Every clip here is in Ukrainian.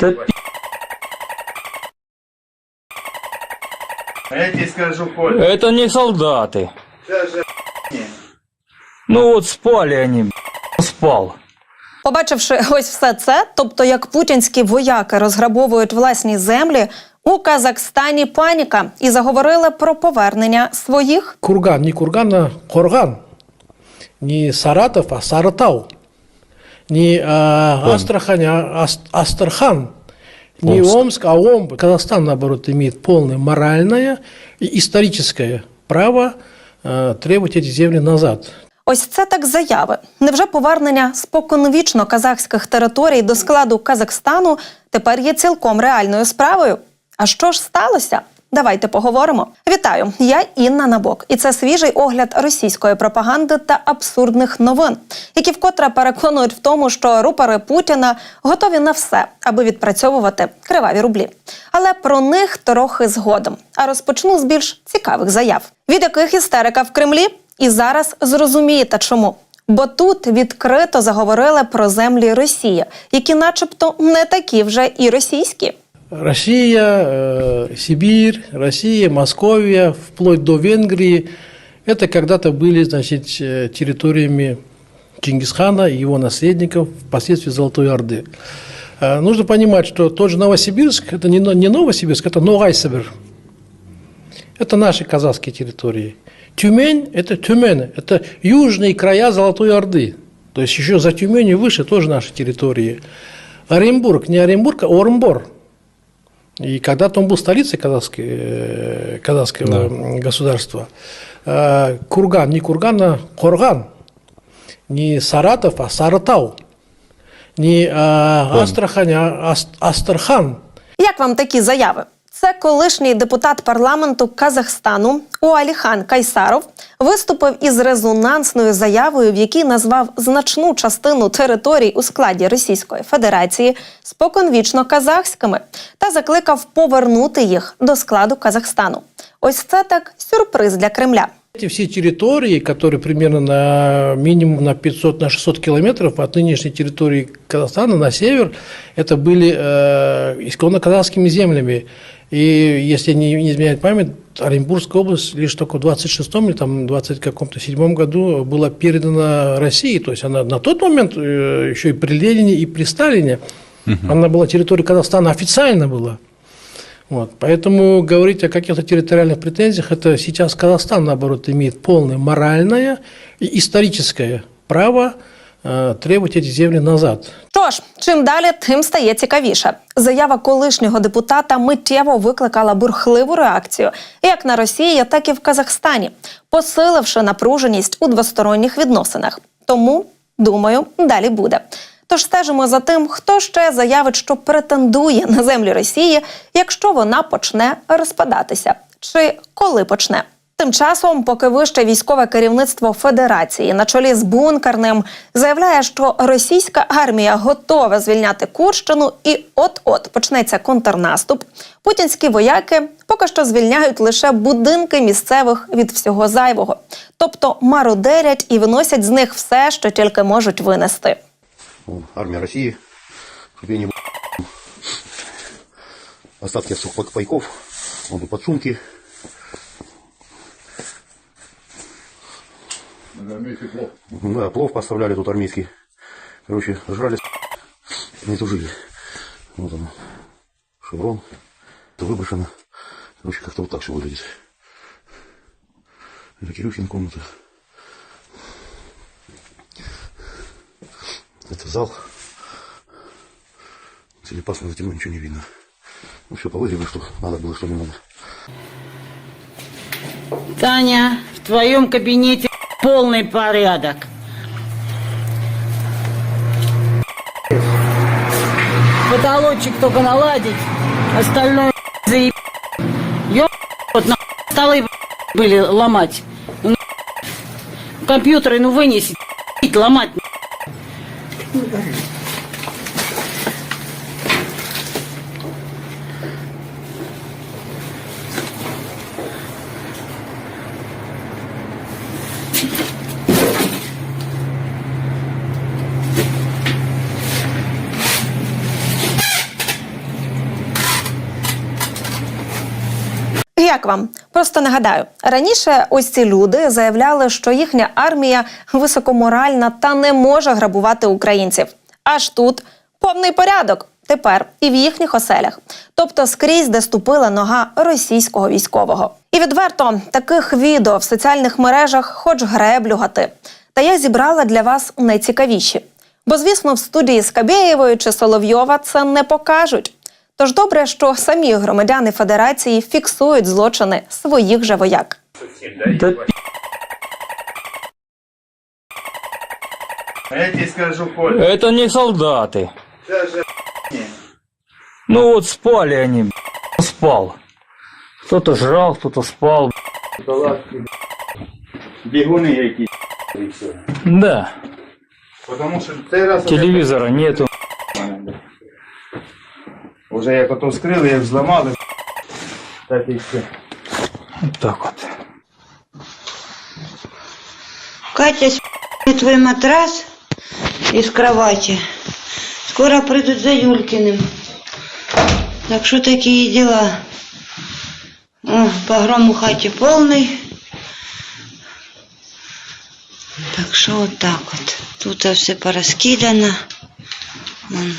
Да А я тебе скажу, Коль, это не солдаты. даже Ну вот спали они, спал. Побачивши ось все це, тобто як путінські вояки розграбовують власні землі, у Казахстані паніка і заговорили про повернення своїх. Курган, не курган, а курган. Не Саратов, а Саратау. Не а, Астрахань, а Ас- Астрахань. Не Омск. Омск, а Омск. Казахстан, наоборот, имеет полное моральное и историческое право а, требовать эти земли назад. Ось це так заяви. Невже повернення споконвічно казахських територій до складу Казахстану тепер є цілком реальною справою? А що ж сталося? Давайте поговоримо. Вітаю, я Інна Набок, і це свіжий огляд російської пропаганди та абсурдних новин, які вкотре переконують в тому, що рупори Путіна готові на все, аби відпрацьовувати криваві рублі. Але про них трохи згодом. А розпочну з більш цікавих заяв, від яких істерика в Кремлі. І зараз зрозумієте чому. Бо тут відкрито заговорили про землі Росії, які, начебто, не такі вже і російські. Россия, э, Сибирь, Россия, Московия, вплоть до Венгрии, это когда-то были значит, э, территориями Чингисхана и его наследников, впоследствии Золотой Орды. Э, Нужно понимать, что тот же Новосибирск, это не, не Новосибирск, это Ногайсибир. Это наши казахские территории. Тюмень – это Тюмень, это южные края Золотой Орды. То есть еще за Тюменью выше тоже наши территории. Оренбург, не Оренбург, а Оренбор. И когда-то он был столицей казахской, э, казахского м, государства. Э, Курган, не Курган, а Курган. Не Саратов, а Саратау. Не а, Астрахань, а Ас- Астрахань. Як вам такі заяви? Це колишній депутат парламенту Казахстану Уаліхан Кайсаров виступив із резонансною заявою, в якій назвав значну частину територій у складі Російської Федерації споконвічно казахськими та закликав повернути їх до складу Казахстану. Ось це так сюрприз для Кремля. Эти все территории, которые примерно на минимум на 500, на 600 километров от нынешней территории Казахстана на север, это были э, исконно казахскими землями. И если не, не изменяет память, Оренбургская область лишь только в 26-м или там 20 каком-то седьмом году была передана России. То есть она на тот момент э, еще и при Ленине, и при Сталине, она была территорией Казахстана официально была. Вот. Поэтому говорить о каких-то территориальных претензиях, это сейчас Казахстан, наоборот, имеет полное моральное и историческое право э, требовать эти земли назад. Що ж, чим далі, тим стає цікавіше. Заява колишнього депутата миттєво викликала бурхливу реакцію як на Росії, так і в Казахстані, посиливши напруженість у двосторонніх відносинах. Тому, думаю, далі буде. Тож стежимо за тим, хто ще заявить, що претендує на землі Росії, якщо вона почне розпадатися, чи коли почне. Тим часом, поки вище військове керівництво Федерації на чолі з бункерним заявляє, що російська армія готова звільняти Курщину, і от-от почнеться контрнаступ. Путінські вояки поки що звільняють лише будинки місцевих від всього зайвого, тобто мародерять і виносять з них все, що тільки можуть винести. Вон, армия России, остатки сухпайков, вон тут подсумки. Да, плов поставляли тут армейский. Короче, жрали, не тужили. Вот оно, шеврон, это выброшено. Короче, как-то вот так все выглядит. Это Кирюхин комната. Это зал. Телепасно за темно ничего не видно. Ну все, повыгребли, что надо было, что не надо. Таня, в твоем кабинете полный порядок. Потолочек только наладить, остальное заеб... Ё... Вот на столы были ломать. Ну, Компьютеры, ну вынеси, ломать. 第一个是什么 Як вам? Просто нагадаю, раніше ось ці люди заявляли, що їхня армія високоморальна та не може грабувати українців. Аж тут повний порядок. Тепер і в їхніх оселях, тобто скрізь, де ступила нога російського військового. І відверто таких відео в соціальних мережах хоч греблю гати. Та я зібрала для вас найцікавіші. Бо, звісно, в студії Скабєєвої чи Соловйова це не покажуть. Тож добре, що самі громадяни Федерації фіксують злочини своїх же вояк. Да я тебе скажу, Коля. Это не солдаты. Даже Ну вот спали они, б***ь. спал. Кто-то жрал, кто-то спал. б***ь. бігуни якісь. і все. Да, Потому що цей раз телевизора нету. Вже як ото вскрили, як зламали. Так і все. Вот так вот. Катя, с*** твой матрас из кровати. Скоро придут за Юлькиным. Так что такие дела. О, погром у хате полный. Так что вот так вот. Тут все пораскидано. Вон.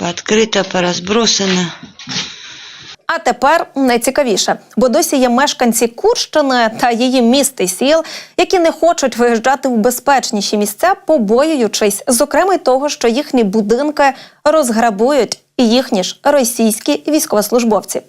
Пооткрыто, поразбросано. А тепер найцікавіше, бо досі є мешканці Курщини та її міст і сіл, які не хочуть виїжджати в безпечніші місця, побоюючись, зокрема й того, що їхні будинки розграбують і їхні ж російські військовослужбовці.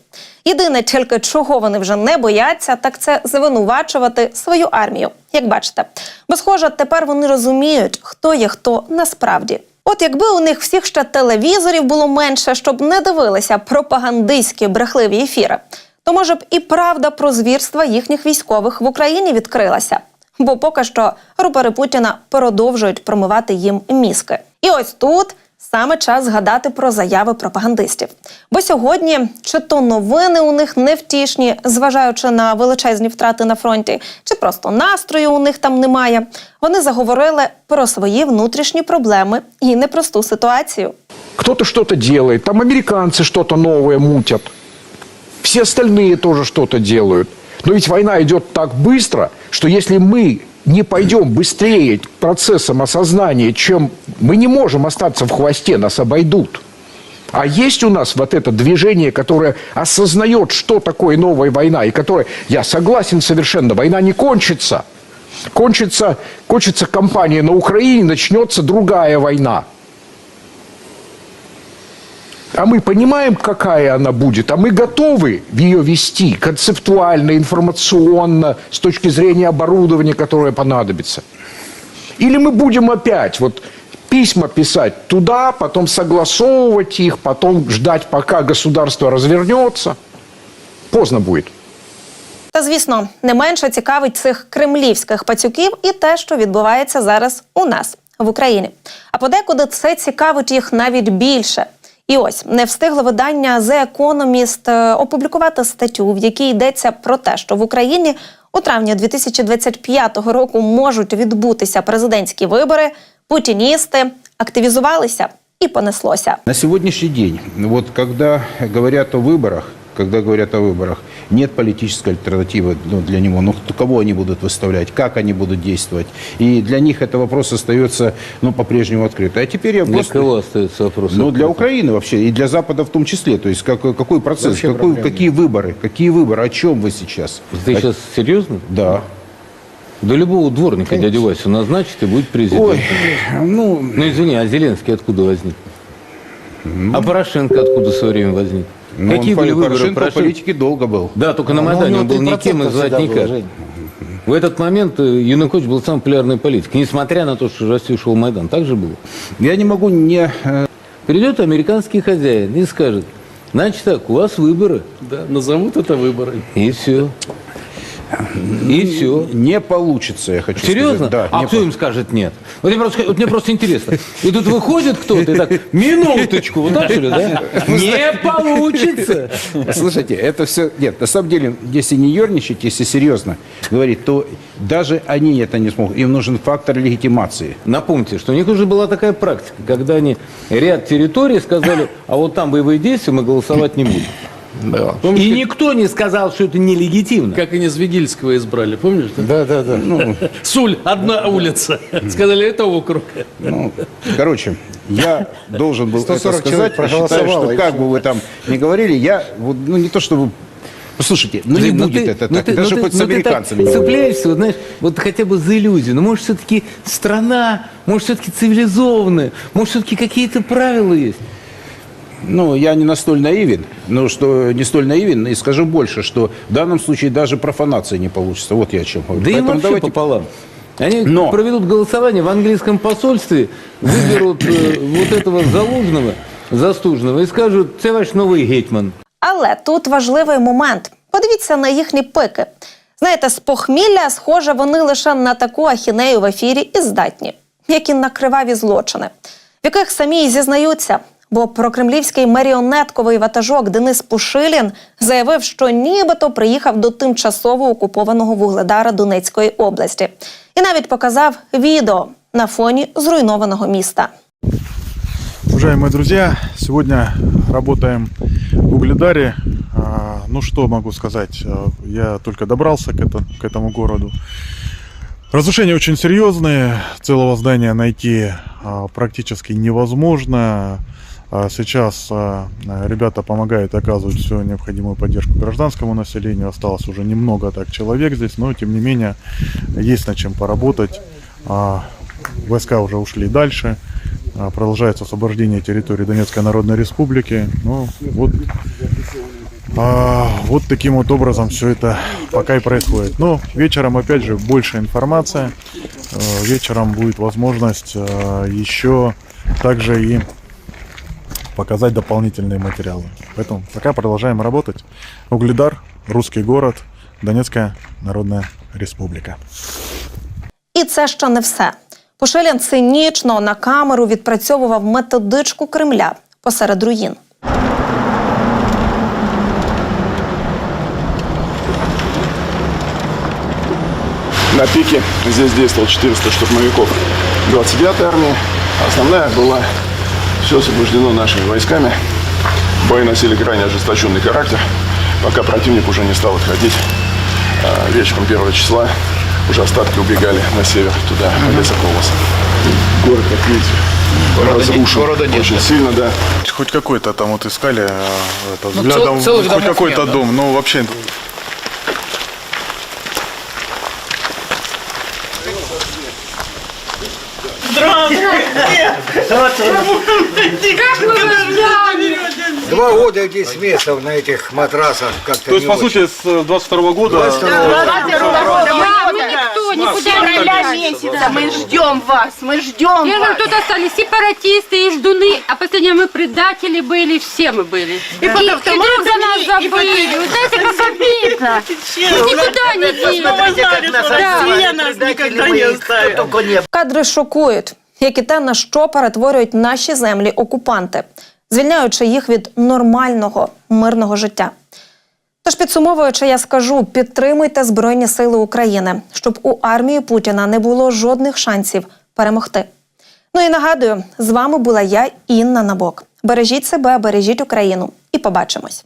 Єдине, тільки чого вони вже не бояться, так це звинувачувати свою армію. Як бачите, бо схоже, тепер вони розуміють, хто є хто насправді. От якби у них всіх ще телевізорів було менше, щоб не дивилися пропагандистські брехливі ефіри, то може б і правда про звірства їхніх військових в Україні відкрилася. Бо поки що рупори Путіна продовжують промивати їм мізки. І ось тут саме час згадати про заяви пропагандистів. Бо сьогодні чи то новини у них невтішні, зважаючи на величезні втрати на фронті, чи просто настрою у них там немає. Вони заговорили про свої внутрішні проблеми і непросту ситуацію. Кто-то что-то делает, там американцы что-то новое мутят. Все остальные тоже что-то делают. Но ведь война идет так быстро, что если мы Не пойдем быстрее процессом осознания, чем мы не можем остаться в хвосте, нас обойдут. А есть у нас вот это движение, которое осознает, что такое новая война, и которое, я согласен совершенно, война не кончится. Кончится, кончится кампания на Украине, начнется другая война А мы понимаем, какая она будет, а мы готовы ее вести концептуально, информационно, с точки зрения оборудования, которое понадобится. Или мы будем опять вот письма писать туда, потом согласовывать их, потом ждать, пока государство развернется. Поздно будет. Та звісно, не менше цікавить цих кремлівських пацюків і те, що відбувається зараз у нас в Україні. А подекуди це цікавить їх навіть більше. І ось не встигло видання The Economist е, опублікувати статтю, в якій йдеться про те, що в Україні у травні 2025 року можуть відбутися президентські вибори. Путіністи активізувалися і понеслося. На сьогоднішній день, вот коли говорять о выборах, когда говорят о выборах, нет политической альтернативы ну, для него. Ну, кого они будут выставлять, как они будут действовать. И для них это вопрос остается ну, по-прежнему открыт. А теперь я Для просто... кого остается вопрос? Ну, для открытым? Украины вообще, и для Запада в том числе. То есть как, какой процесс, Вообще какой- нет. какие выборы, какие выборы, о чем вы сейчас? Ты О- сейчас серьезно? Да. Да любого дворника дядю Васю назначит и будет президентом. Ой, ну, Ну извини, а Зеленский откуда возник? А Порошенко откуда в свое время возник? Ну, Какие были выборы Порошенко в Порошенко? политике долго был. Да, только на Майдане он был никем и звать никак. В этот момент э, Янукович был самый популярный политик, несмотря на то, что Россия ушел в Майдан. Так же было? Я не могу не... э, Придет американский хозяин и скажет, значит так, у вас выборы. Да, назовут это выборы. И все. И все. Не получится, я хочу Серьезно? сказать. Да, а кто им скажет нет? Вот, я просто, вот мне просто интересно. И тут выходит кто-то и так, минуточку, вот так что ли, да? Не получится. Слушайте, это все... Нет, на самом деле, если не ерничать, если серьезно говорить, то даже они это не смогут. Им нужен фактор легитимации. Напомните, что у них уже была такая практика, когда они ряд территорий сказали, а вот там боевые действия мы голосовать не будем. Да. И никто не сказал, что это нелегитимно. Как они Звегильского избрали, помнишь? Да, да, да. Ну, Суль, одна улица. Сказали, это округ. ну, короче, я должен был это 140 сказать. Я считаю, что как бы вы там ни говорили, я, вот, ну не то чтобы... Послушайте, ну не Блин, будет ты- это ну так, ты- даже ну хоть ты- с ну ты так американцами. не цепляешься, вот, знаешь, вот хотя бы за иллюзию. Ну, может, все-таки страна, может, все-таки цивилизованная, может, все-таки какие-то правила есть. Ну, я не настоль наивен, но что не столь наивен, и скажу больше, что в данном случае даже профанация не получится. Вот я о чем говорю. Да им Поэтому вообще давайте- пополам. Они Но- проведут голосование в английском посольстве, выберут э, вот этого залужного, застужного і скажуть, це ваш новий гетьман. Але тут важливий момент. Подивіться на їхні пики. Знаєте, з похмілля, схоже, вони лише на таку ахінею в ефірі і здатні, як і на криваві злочини, в яких самі й зізнаються. Бо прокремлівський маріонетковий ватажок Денис Пушилін заявив, що нібито приїхав до тимчасово окупованого вугледара Донецької області, і навіть показав відео на фоні зруйнованого міста. Уважаемые друзья, сегодня работаем в Угледаре. А, Ну что могу сказать, А, я только добрался к, это- к этому городу. Разрушения очень серьезные, целого здания найти а, практически невозможно. А Сейчас а, ребята помогают, оказывают всю необходимую поддержку гражданскому населению. Осталось уже немного так человек здесь, но тем не менее есть над чем поработать. А, Войска уже ушли дальше. Продолжается освобождение территории Донецкой Народной Республики. Ну, вот, а, вот таким вот образом все это пока и происходит. Но вечером, опять же, больше информация. Э, Вечером будет возможность э, еще также и показать дополнительные материалы. Поэтому пока продолжаем работать. Угледар, русский город, Донецкая Народная Республика. І це ще не все. Пушилін цинічно на камеру відпрацьовував методичку Кремля посеред руїн. На пике здесь действовало 400 штурмовиков 29-й армии. Основная была все освобождено нашими войсками. Бои носили крайне ожесточенный характер, пока противник уже не стал отходить. А вечером 1 числа уже остатки убегали на север, туда, в лесополос. Город, как видите, разрушен очень сильно, да. Хоть какой-то там вот искали э, это, Ну, взглядом, цел- хоть какой-то нет, да? дом, но вообще Два года здесь месяцев на этих матрасах как-то То есть, не по сути, с 22 года... никто никуда Февраля месяца мы ждем вас, мы ждем говорю, тут остались сепаратисты и ждуны, а последние мы предатели были, все мы были. И, и, вдруг за нас забыли. Вы знаете, как обидно. Мы никуда не Посмотрите, как нас як і те, на що перетворюють наші землі окупанти, звільняючи їх від нормального мирного життя. Тож підсумовуючи, я скажу: підтримуйте Збройні Сили України, щоб у армії Путіна не було жодних шансів перемогти. Ну і нагадую, з вами була я, Інна Набок. Бережіть себе, бережіть Україну, і побачимось.